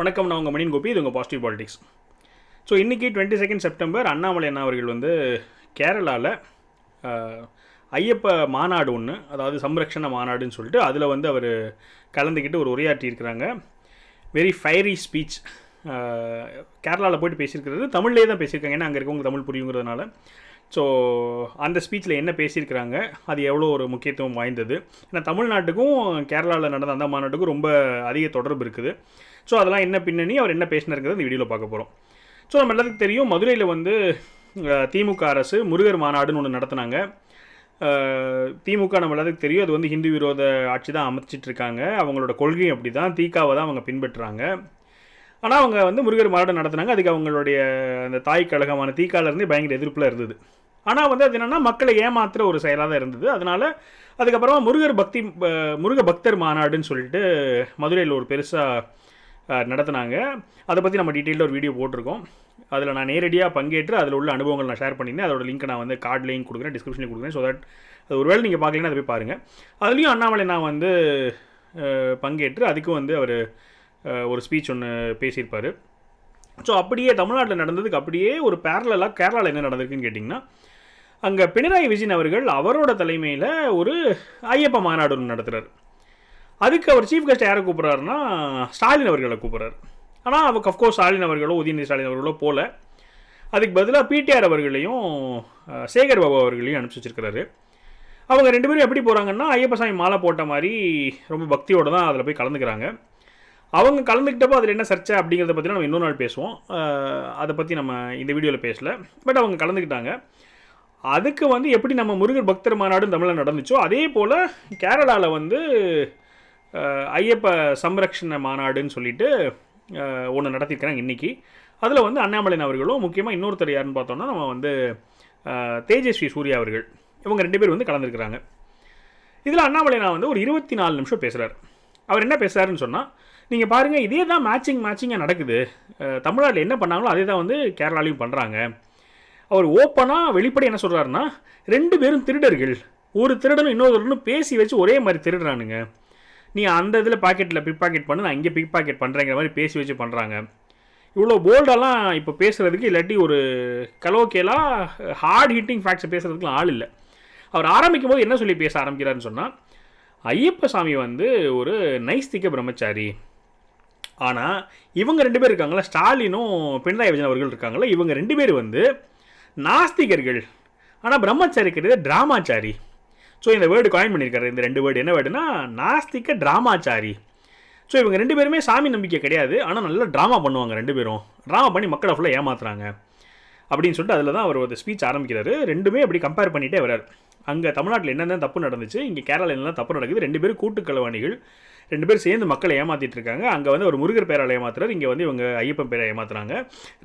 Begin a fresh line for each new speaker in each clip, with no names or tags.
வணக்கம் நான் உங்கள் மணியன் கோபி இது உங்கள் பாசிட்டிவ் பாலிடிக்ஸ் ஸோ இன்றைக்கி டுவெண்ட்டி செகண்ட் செப்டம்பர் அண்ணாமலை அண்ணா அவர்கள் வந்து கேரளாவில் ஐயப்ப மாநாடு ஒன்று அதாவது சம்ரக்ஷண மாநாடுன்னு சொல்லிட்டு அதில் வந்து அவர் கலந்துக்கிட்டு ஒரு உரையாற்றியிருக்கிறாங்க வெரி ஃபைரி ஸ்பீச் கேரளாவில் போயிட்டு பேசியிருக்கிறது தமிழ்லேயே தான் பேசியிருக்காங்க ஏன்னா அங்கே இருக்கவங்க தமிழ் புரியுங்கிறதுனால. ஸோ அந்த ஸ்பீச்சில் என்ன பேசியிருக்கிறாங்க அது எவ்வளோ ஒரு முக்கியத்துவம் வாய்ந்தது? ஏன்னா தமிழ்நாட்டுக்கும் கேரளாவில் நடந்த அந்த மாநாட்டுக்கும் ரொம்ப அதிக தொடர்பு இருக்குது. ஸோ அதெல்லாம் என்ன பின்னணி? அவர் என்ன பேசினாருங்கிறத இந்த வீடியோவில் பார்க்க போகிறோம் ஸோ நம்ம எல்லாத்துக்கும் தெரியும் மதுரையில் வந்து திமுக அரசு முருகர் மாநாடுன்னு ஒன்று நடத்துனாங்க. திமுக நம்ம எல்லாத்துக்கும் தெரியும் அது வந்து ஹிந்து விரோத ஆட்சி தான் அமைச்சிட்ருக்காங்க அவங்களோட கொள்கையும் அப்படி தான் தீக்காவை தான் அவங்க பின்பற்றுறாங்க. ஆனால் அவங்க வந்து முருகர் மாநாடு நடத்துனாங்க. அதுக்கு அவங்களுடைய அந்த தாய் கழகமான தீக்கால பயங்கர எதிர்ப்பில் இருந்தது. ஆனால் வந்து அது என்னென்னா மக்களை ஏமாத்துற ஒரு செயலாக தான் இருந்தது. அதனால் அதுக்கப்புறமா முருகர் பக்தி முருக பக்தர் மாநாடுன்னு சொல்லிட்டு மதுரையில் ஒரு பெருசாக நடத்துனாங்க. அதை பற்றி நம்ம டீட்டெயிலில் ஒரு வீடியோ போட்டிருக்கோம். அதில் நான் நேரடியாக பங்கேற்று அதில் உள்ள அனுபவங்கள் நான் ஷேர் பண்ணியிருந்தேன். அதோட லிங்க் நான் வந்து கார்ட்லேயும் கொடுக்குறேன் டிஸ்கிரிப்ஷனில் கொடுக்குறேன். ஸோ தட் அது ஒருவேளை நீங்கள் பார்க்கலன்னா அதை போய் பாருங்கள் அதுலேயும் அண்ணாமலை நான் வந்து பங்கேற்று அதுக்கும் வந்து அவர் ஒரு ஸ்பீச் ஒன்று பேசியிருப்பார். ஸோ அப்படியே தமிழ்நாட்டில் நடந்ததுக்கு அப்படியே ஒரு பேரலாக கேரளாவில் என்ன நடந்திருக்குன்னு கேட்டிங்கன்னா அங்கே பினராயி விஜயன் அவர்கள் அவரோட தலைமையில் ஒரு ஐயப்ப மாநாடு ஒன்று நடத்துகிறார் அதுக்கு அவர் சீஃப் கெஸ்ட் யாரை கூப்பிட்றாருன்னா ஸ்டாலின் அவர்களை கூப்பிட்றாரு. ஆனால் அவருக்கு அஃப்கோர்ஸ் ஸ்டாலின் அவர்களோ உதயநிதி ஸ்டாலின் அவர்களோ போல. அதுக்கு பதிலாக பிடிஆர் அவர்களையும் சேகர் பாபு அவர்களையும் அனுப்பிச்சி வச்சிருக்கிறாரு. அவங்க ரெண்டு பேரும் எப்படி போகிறாங்கன்னா ஐயப்பசாமி மாலை போட்ட மாதிரி ரொம்ப பக்தியோடு தான் அதில் போய் கலந்துக்கிறாங்க. அவங்க கலந்துக்கிட்டப்போ அதில் என்ன சர்ச்சை அப்படிங்கிறத பற்றி நம்ம இன்னொரு நாள் பேசுவோம். அதை பற்றி நம்ம இந்த வீடியோவில் பேசல. பட் அவங்க கலந்துக்கிட்டாங்க. அதுக்கு வந்து எப்படி நம்ம முருகர் பக்தர் மாநாடு தமிழில் நடந்துச்சோ அதே போல் கேரளாவில் வந்து ஐயப்ப சம்ரக்ஷண மாநாடுன்னு சொல்லிட்டு ஒன்று நடத்தியிருக்கிறாங்க இன்றைக்கி அதில் வந்து அண்ணாமலைன் அவர்களும் முக்கியமாக இன்னொருத்தர் யாருன்னு பார்த்தோம்னா நம்ம வந்து தேஜஸ்வி சூர்யா அவர்கள். இவங்க ரெண்டு பேர் வந்து கலந்துருக்கிறாங்க. இதில் அண்ணாமலை நான் வந்து ஒரு இருபத்தி நாலு நிமிஷம் பேசுகிறார் அவர் என்ன பேசுகிறாருன்னு சொன்னால் நீங்கள் பாருங்கள் இதே தான் மேட்சிங் மேட்சிங்காக நடக்குது. தமிழ்நாட்டில் என்ன பண்ணாங்களோ அதே தான் வந்து கேரளாலையும் பண்ணுறாங்க அவர் ஓப்பனாக வெளிப்படை என்ன சொல்கிறாருன்னா ரெண்டு பேரும் திருடர்கள். ஒரு திருடனும் இன்னொரு திருடனும் பேசி வச்சு ஒரே மாதிரி திருடுறானுங்க. நீ அந்த இதில் பாக்கெட்டில் பிக் பாக்கெட் பண்ணு நான் இங்கே பிக் பாக்கெட் பண்ணுறேங்கிற மாதிரி பேசி வச்சு பண்ணுறாங்க இவ்வளோ போல்டெல்லாம் இப்போ பேசுகிறதுக்கு இல்லாட்டி ஒரு கலோக்கேலாம் ஹார்ட் ஹிட்டிங் ஃபேக்ட்ஸை பேசுகிறதுக்குலாம் ஆள் இல்லை. அவர் ஆரம்பிக்கும் போது என்ன சொல்லி பேச ஆரம்பிக்கிறாருன்னு சொன்னால் ஐயப்ப சாமி வந்து ஒரு நைஸ்திக பிரம்மச்சாரி. ஆனால் இவங்க ரெண்டு பேர் இருக்காங்களா ஸ்டாலினும் பினராயி விஜயன் அவர்கள் இருக்காங்களா இவங்க ரெண்டு பேர் வந்து நாஸ்திகர்கள். ஆனால் பிரம்மச்சாரி கிடையாது டிராமாச்சாரி. ஸோ இந்த வேர்டு காயின் பண்ணியிருக்காரு இந்த ரெண்டு வேர்டு என்ன வேர்டுனா நாஸ்திக டிராமாச்சாரி. ஸோ இவங்க ரெண்டு பேருமே சாமி நம்பிக்கை கிடையாது. ஆனால் நல்லா ட்ராமா பண்ணுவாங்க ரெண்டு பேரும். ட்ராமா பண்ணி மக்களை ஃபுல்லாக ஏமாத்துறாங்க. அப்படின்னு சொல்லிட்டு அதில் தான் அவர் ஒரு ஸ்பீச் ஆரம்பிக்கிறாரு. ரெண்டுமே அப்படி கம்பேர் பண்ணிகிட்டே வரார் அங்கே தமிழ்நாட்டில் என்னென்ன தப்பு நடந்துச்சு இங்கே கேரளாவில் என்னென்ன தப்பு நடக்குது ரெண்டு பேரும் கூட்டுக்கலவாணிகள் ரெண்டு பேரும் சேர்ந்து மக்களை ஏமாற்றிட்டு இருக்காங்க. அங்கே வந்து ஒரு முருகர் பேரால் ஏமாத்துறாரு. இங்கே வந்து இவங்க ஐயப்பன் பேரை ஏமாத்துறாங்க.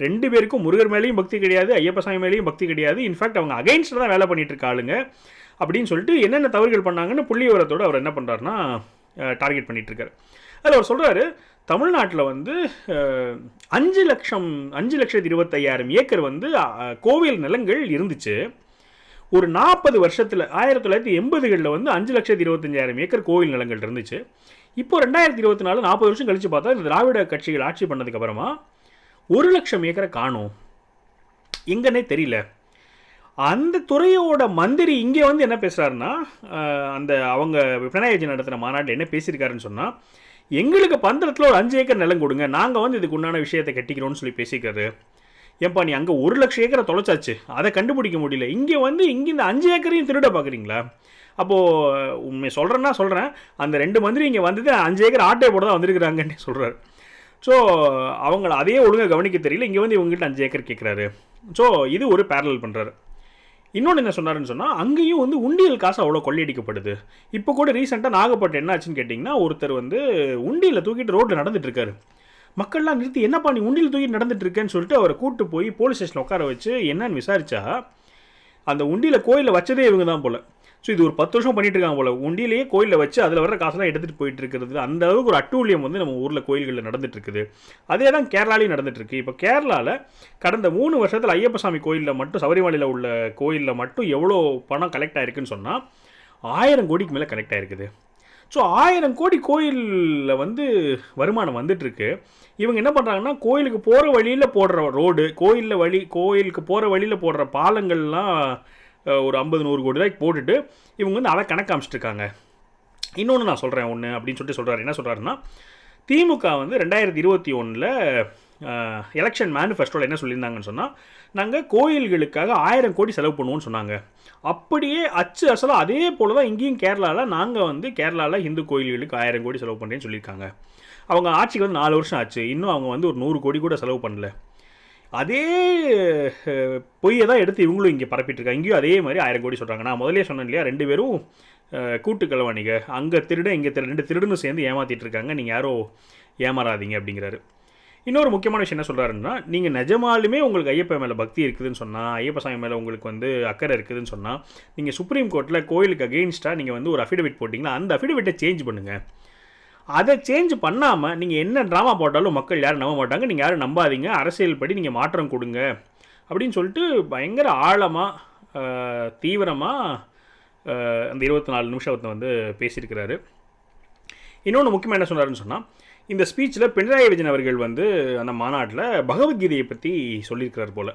ரெண்டு பேருக்கும் முருகர் மேலேயும் பக்தி கிடையாது ஐயப்ப சாமி மேலேயும் பக்தி கிடையாது. இன்ஃபேக்ட் அவங்க அகைன்ஸ்ட் தான் வேலை பண்ணிட்டு இருக்க ஆளுங்க. அப்படின்னு சொல்லிட்டு என்னென்ன தவறுகள் பண்ணாங்கன்னு புள்ளி விவரத்தோடு அவர் என்ன பண்ணுறாருன்னா டார்கெட் பண்ணிகிட்ருக்காரு அதில் அவர் சொல்கிறாரு தமிழ்நாட்டில் வந்து அஞ்சு லட்சம் அஞ்சு லட்சத்து இருபத்தையாயிரம் ஏக்கர் வந்து கோவில் நிலங்கள் இருந்துச்சு. ஒரு நாற்பது வருஷத்தில் ஆயிரத்தி தொள்ளாயிரத்தி எண்பதுகளில் வந்து அஞ்சு லட்சத்தி இருபத்தஞ்சாயிரம் ஏக்கர் கோவில் நிலங்கள் இருந்துச்சு. இப்போ ரெண்டாயிரத்தி இருபத்தி நாலு நாற்பது வருஷம் கழிச்சு பார்த்தா இந்த திராவிட கட்சிகள் ஆட்சி பண்ணதுக்கப்புறமா ஒரு லட்சம் ஏக்கரை காணும். எங்கன்னே தெரியல. அந்த துறையோட மந்திரி இங்கே வந்து என்ன பேசுகிறாருன்னா அந்த அவங்க பினராயி நடத்துகிற மாநாட்டில் என்ன பேசியிருக்காருன்னு சொன்னால் எங்களுக்கு பந்தளத்தில் ஒரு அஞ்சு ஏக்கர் நிலம் கொடுங்க. நாங்கள் வந்து இதுக்கு உண்டான விஷயத்தை கட்டிக்கிறோம்னு சொல்லி பேசியிருக்காரு. ஏன்பா நீ அங்கே ஒரு லட்சம் ஏக்கரை தொலைச்சாச்சு. அதை கண்டுபிடிக்க முடியல. இங்கே வந்து இங்கே இந்த அஞ்சு ஏக்கரையும் திருட பார்க்குறீங்களா அப்போது உண்மை சொல்கிறேன்னா சொல்கிறேன் அந்த ரெண்டு மந்திரி இங்கே வந்தது அஞ்சு ஏக்கர் ஆட்டை போட தான் வந்திருக்கிறாங்கன்னு சொல்கிறாரு ஸோ அவங்கள அதே ஒழுங்காக கவனிக்க தெரியல. இங்கே வந்து இவங்ககிட்ட அஞ்சு ஏக்கர் கேட்குறாரு ஸோ இது ஒரு பேரலல் பண்ணுறாரு இன்னொன்று என்ன சொன்னாருன்னு சொன்னால் அங்கேயும் வந்து உண்டியல் காசு அவ்வளோ கொள்ளையடிக்கப்படுது. இப்போ கூட ரீசெண்டாக நாகப்பட்டினம் என்ன ஆச்சுன்னு கேட்டிங்கன்னா ஒருத்தர் வந்து உண்டியில் தூக்கிட்டு ரோட்டில் நடந்துட்டுருக்காரு மக்கள்லாம் நிறுத்தி என்னப்பா நீ உண்டியில் தூக்கிட்டு நடந்துட்டு இருக்கேன்னு சொல்லிட்டு அவரை கூப்பிட்டு போய் போலீஸ் ஸ்டேஷனில் உட்கார வச்சு என்னன்னு விசாரித்தா அந்த உண்டியில் கோயிலில் வச்சதே இவங்க தான் போல். ஸோ இது ஒரு பத்து வருஷம் பண்ணிட்டு இருக்காங்க போல. உண்டியிலேயே கோயிலில் வச்சு அதில் வர காசெல்லாம் எடுத்துகிட்டு போயிட்டு இருக்கிறது அந்த அளவுக்கு ஒரு அட்டூழியம் வந்து நம்ம ஊரில் கோயில்களில் நடந்துட்டு இருக்குது அதே தான் கேரளாலையும் நடந்துட்டு இருக்கு இப்போ கேரளாவில் கடந்த மூணு வருஷத்தில் ஐயப்பசாமி கோயிலில் மட்டும் சபரிமலையில் உள்ள கோயிலில் மட்டும் எவ்வளோ பணம் கலெக்ட் ஆயிருக்குன்னு சொன்னால் ஆயிரம் கோடிக்கு மேலே கலெக்ட் ஆயிருக்குது. ஸோ ஆயிரம் கோடி கோயிலில் வந்து வருமானம் வந்துட்டுருக்கு. இவங்க என்ன பண்ணுறாங்கன்னா கோயிலுக்கு போகிற வழியில் போடுற ரோடு கோயிலில் வழி கோயிலுக்கு போகிற வழியில் போடுற பாலங்கள்லாம் ஒரு ஐம்பது நூறு கோடி ரூபாய்க்கு போட்டுட்டு இவங்க வந்து அதை கணக்காமிச்சிட்ருக்காங்க இன்னொன்று நான் சொல்கிறேன் ஒன்று அப்படின்னு சொல்லிட்டு சொல்கிறாரு என்ன சொல்கிறாருன்னா திமுக வந்து ரெண்டாயிரத்தி இருபத்தி ஒன்றில் எலெக்ஷன் மேனிஃபெஸ்டோவில் என்ன சொல்லியிருந்தாங்கன்னு சொன்னால் நாங்கள் கோயில்களுக்காக ஆயிரம் கோடி செலவு பண்ணுவோம்னு சொன்னாங்க. அப்படியே அச்சு அசலாக அதே போல் தான் இங்கேயும் கேரளாவில் நாங்கள் வந்து கேரளாவில் இந்து கோயில்களுக்கு ஆயிரம் கோடி செலவு பண்ணுறேன்னு சொல்லியிருக்காங்க. அவங்க ஆட்சிக்கு வந்து நாலு வருஷம் ஆச்சு. இன்னும் அவங்க வந்து ஒரு நூறு கோடி கூட செலவு பண்ணல. அதே பொய்யை தான் எடுத்து இவங்களும் இங்கே பரப்பிட்டுருக்காங்க. இங்கேயும் அதே மாதிரி ஆயிரம் கோடி சொல்கிறாங்க நான் முதலே சொன்னேன் இல்லையா ரெண்டு பேரும் கூட்டு அங்கே திருட இங்கே திரு ரெண்டு திருடுன்னு சேர்ந்து ஏமாற்றிட்டு இருக்காங்க நீங்கள் யாரோ ஏமாறாதீங்க அப்படிங்கிறாரு. இன்னொரு முக்கியமான விஷயம் என்ன சொல்கிறாருன்னா நீங்கள் நிஜமாலுமே உங்களுக்கு ஐயப்பன் மேலே பக்தி இருக்குதுன்னு சொன்னால் ஐயப்ப சாமி மேலே உங்களுக்கு வந்து அக்கறை இருக்குதுன்னு சொன்னால் நீங்கள் சுப்ரீம் கோர்ட்டில் கோயிலுக்கு அகெயின்ஸ்டாக நீங்கள் வந்து ஒரு அஃபிடவிட் போட்டிங்களா அந்த அஃபிடவிட்டை சேஞ்ச் பண்ணுங்கள் அதை சேஞ்ச் பண்ணாமல் நீங்கள் என்ன ட்ராமா போட்டாலும் மக்கள் யாரும் நம்ப மாட்டாங்க. நீங்கள் யாரும் நம்பாதீங்க. அரசியல் படி நீங்கள் மாற்றம் கொடுங்க. அப்படின்னு சொல்லிட்டு பயங்கர ஆழமாக தீவிரமாக அந்த இருபத்தி நாலு நிமிஷத்தை வந்து பேசியிருக்கிறாரு. இன்னொன்று முக்கியமாக என்ன சொன்னாருன்னு சொன்னால் இந்த ஸ்பீச்சில் பினராயி விஜயன் அவர்கள் வந்து அந்த மாநாட்டில் பகவத்கீதையை பற்றி சொல்லியிருக்கிறார் போல்.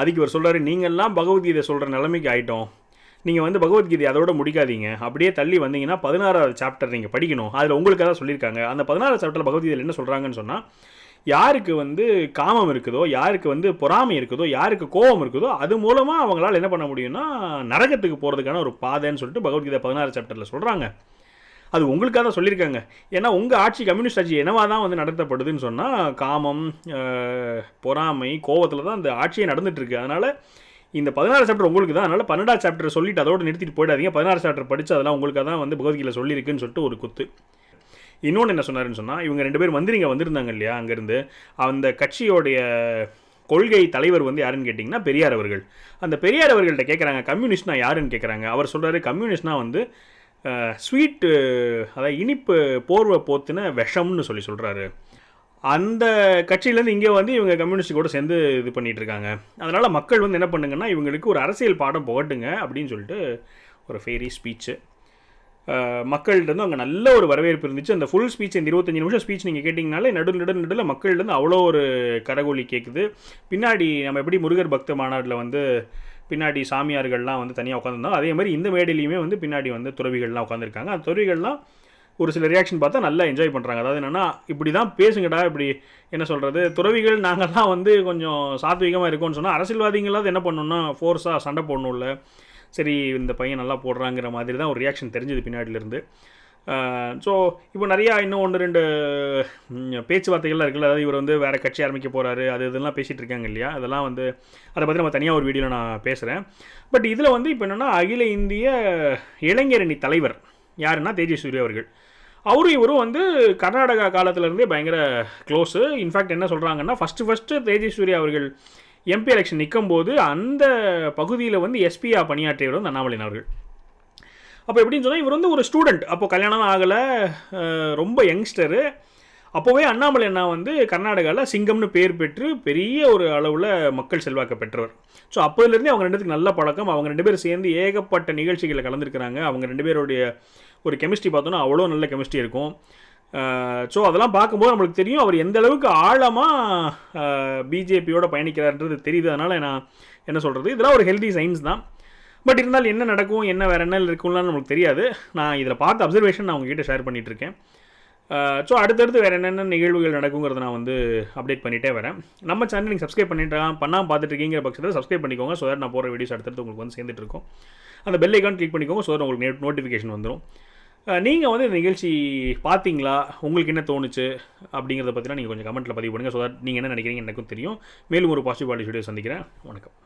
அதுக்கு இவர் சொல்கிறார் நீங்கள்லாம் பகவத்கீதை சொல்கிற நிலைமைக்கு ஆகிட்டோம் நீங்கள் வந்து பகவத்கீதை அதோட முடிக்காதீங்க. அப்படியே தள்ளி வந்தீங்கன்னா பதினாறாவது சாப்டர் நீங்கள் படிக்கணும். அதில் உங்களுக்காக தான் சொல்லியிருக்காங்க. அந்த பதினாறாவது சாப்டரில் பகவத்கீதையில் என்ன சொல்கிறாங்கன்னு சொன்னால் யாருக்கு வந்து காமம் இருக்குதோ யாருக்கு வந்து பொறாமை இருக்குதோ யாருக்கு கோபம் இருக்குதோ அது மூலமாக அவங்களால் என்ன பண்ண முடியும்னா நரகத்துக்கு போகிறதுக்கான ஒரு பாதைன்னு சொல்லிட்டு பகவத்கீதை பதினாறு சாப்டரில் சொல்கிறாங்க அது உங்களுக்காக தான் சொல்லியிருக்காங்க. ஏன்னா உங்கள் ஆட்சி கம்யூனிஸ்ட் ஆட்சி என்னவாக தான் வந்து நடத்தப்படுதுன்னு சொன்னால் காமம் பொறாமை கோவத்தில் தான் அந்த ஆட்சியே நடந்துகிட்ருக்கு அதனால் இந்த பதினாறு சாப்டர் உங்களுக்கு தான். அதனால் பன்னெண்டாவது சாப்டர் சொல்லிட்டு அதோடு நிறுத்திட்டு போயிடாதீங்க. பதினாறு சாப்டர் படித்து அதெல்லாம் உங்களுக்காக தான் வந்து பகவத்கீதை சொல்லியிருக்குன்னு சொல்லிட்டு ஒரு குத்து. இன்னொன்று என்ன சொன்னாருன்னு சொன்னால் இவங்க ரெண்டு பேர் மந்திரிங்க வந்திருந்தாங்க இல்லையா அங்கேருந்து அந்த கட்சியோடைய கொள்கை தலைவர் வந்து யாருன்னு கேட்டிங்கன்னா பெரியார் அவர்கள். அந்த பெரியார் அவர்கள்ட்ட கேட்குறாங்க கம்யூனிஸ்ட்னா யாருன்னு கேட்குறாங்க அவர் சொல்கிறாரு கம்யூனிஸ்ட்னா வந்து ஸ்வீட்டு அதாவது இனிப்பு போர்வை போத்துன விஷம்னு சொல்லி சொல்கிறாரு அந்த கட்சியிலேருந்து இங்கே வந்து இவங்க கம்யூனிஸ்ட் கூட சேர்ந்து இது பண்ணிகிட்டு இருக்காங்க அதனால் மக்கள் வந்து என்ன பண்ணுங்கன்னா இவங்களுக்கு ஒரு அரசியல் பாடம் போகட்டுங்க அப்படின்னு சொல்லிட்டு ஒரு ஃபேரி ஸ்பீச்சு மக்கள்கிட்ட அங்கே நல்ல ஒரு வரவேற்பு இருந்துச்சு. அந்த ஃபுல் ஸ்பீச் இந்த இருபத்தஞ்சி நிமிஷம் ஸ்பீச் நீங்கள் கேட்டிங்கனாலே நடு நடு நடுவில் மக்கள்கிட்ட அவ்வளோ ஒரு கரகோலி கேட்குது பின்னாடி நம்ம எப்படி முருகர் பக்த மாநாட்டில் வந்து பின்னாடி சாமியார்கள்லாம் வந்து தனியாக உட்காந்துருந்தோம் அதே மாதிரி இந்த மேடையிலையுமே வந்து பின்னாடி வந்து துறவிகள்லாம் உட்காந்துருக்காங்க அந்த துறவிகள்லாம் ஒரு சில ரியாக்ஷன் பார்த்தா நல்லா என்ஜாய் பண்ணுறாங்க அதாவது என்னென்னா இப்படி தான் பேசுங்கடா இப்படி என்ன சொல்கிறது துறவிகள் நாங்கள்லாம் வந்து கொஞ்சம் சாத்விகமாக இருக்கோம்னு சொன்னால் அரசியல்வாதிகளாவது என்ன பண்ணணும்னா ஃபோர்ஸாக சண்டை போடணும்ல. சரி இந்த பையன் நல்லா போடுறாங்கிற மாதிரி தான் ஒரு ரியாக்ஷன் தெரிஞ்சது பின்னாடியிலேருந்து. ஸோ இப்போ நிறையா இன்னும் ஒன்று ரெண்டு பேச்சுவார்த்தைகள்லாம் இருக்குல்ல. அதாவது இவர் வந்து வேறு கட்சி ஆரம்பிக்க போகிறாரு அது இதெல்லாம் பேசிகிட்டு இருக்காங்க இல்லையா? அதெல்லாம் வந்து அதை பற்றி நம்ம தனியாக ஒரு வீடியோவில் நான் பேசுகிறேன் பட் இதில் வந்து இப்போ என்னென்னா அகில இந்திய இளைஞரணி தலைவர் யாருன்னா தேஜஸ்வரி அவர்கள். அவரும் இவரும் வந்து கர்நாடகா காலத்துலேருந்தே பயங்கர க்ளோஸு இன்ஃபேக்ட் என்ன சொல்கிறாங்கன்னா ஃபஸ்ட்டு ஃபஸ்ட்டு தேஜஸ்வரி அவர்கள் எம்பி எலெக்ஷன் நிற்கும் போது அந்த பகுதியில் வந்து எஸ்பியா பணியாற்றியவர் வந்து அண்ணாமலை அவர்கள். அப்போ எப்படின்னு சொன்னால் இவர் வந்து ஒரு ஸ்டூடெண்ட் அப்போ கல்யாணம் ஆகலை ரொம்ப யங்ஸ்டரு அப்போவே அண்ணாமலை அண்ணா வந்து கர்நாடகாவில் சிங்கம்னு பேர் பெற்று பெரிய ஒரு அளவில் மக்கள் செல்வாக்க பெற்றவர். ஸோ அப்போதுலேருந்தே அவங்க ரெண்டுத்துக்கு நல்ல பழக்கம். அவங்க ரெண்டு பேரும் சேர்ந்து ஏகப்பட்ட நிகழ்ச்சிகளில் கலந்துருக்கிறாங்க. அவங்க ரெண்டு பேருடைய ஒரு கெமிஸ்ட்ரி பார்த்தோன்னா அவ்வளோ நல்ல கெமிஸ்ட்ரி இருக்கும். ஸோ அதெல்லாம் பார்க்கும்போது நம்மளுக்கு தெரியும் அவர் எந்த அளவுக்கு ஆழமாக பிஜேபியோட பயணிக்கிறார்ன்றது தெரியுது. அதனால் நான் என்ன சொல்கிறது இதெல்லாம் ஒரு ஹெல்தி சயின்ஸ் தான். பட் இருந்தாலும் என்ன நடக்கும் என்ன வேறு என்ன இருக்கும்லாம் நம்மளுக்கு தெரியாது. நான் இதில் பார்த்த அப்சர்வேஷன் நான் உங்ககிட்ட ஷேர் பண்ணிகிட்ருக்கேன் ஸோ அடுத்தடுத்து வேறு என்னென்ன நிகழ்வுகள் நடக்குங்கிறத நான் வந்து அப்டேட் பண்ணிகிட்டே வரேன். நம்ம சேனல் நீங்கள் சப்ஸ்கிரைப் பண்ணிட்டு பண்ணாமல் பார்த்துட்டுருக்கீங்க பட்சத்தில் சப்ஸ்கிரைப் பண்ணிக்கோங்க. ஸோ நான் போகிற வீடியோஸ் அடுத்தடுத்து உங்களுக்கு வந்து சேர்ந்துட்டு இருக்கும். அந்த பெல் ஐக்கான் கிளிக் பண்ணிக்கோங்க. ஸோ உங்களுக்கு நோட்டிஃபிகேஷன் வந்துடும் நீங்கள் வந்து இந்த நிகழ்ச்சி பார்த்தீங்களா? உங்களுக்கு என்ன தோணுச்சு? அப்படிங்கிறத பற்றினா நீங்கள் கொஞ்சம் கமெண்ட்டில் பதிவு பண்ணுங்கள் ஸோ தட் நீங்கள் என்ன நினைக்கிறீங்க எனக்கும் தெரியும். மேலும் ஒரு பாசிட்டிவ் பாலிட்டி சந்திக்கிறேன். வணக்கம்.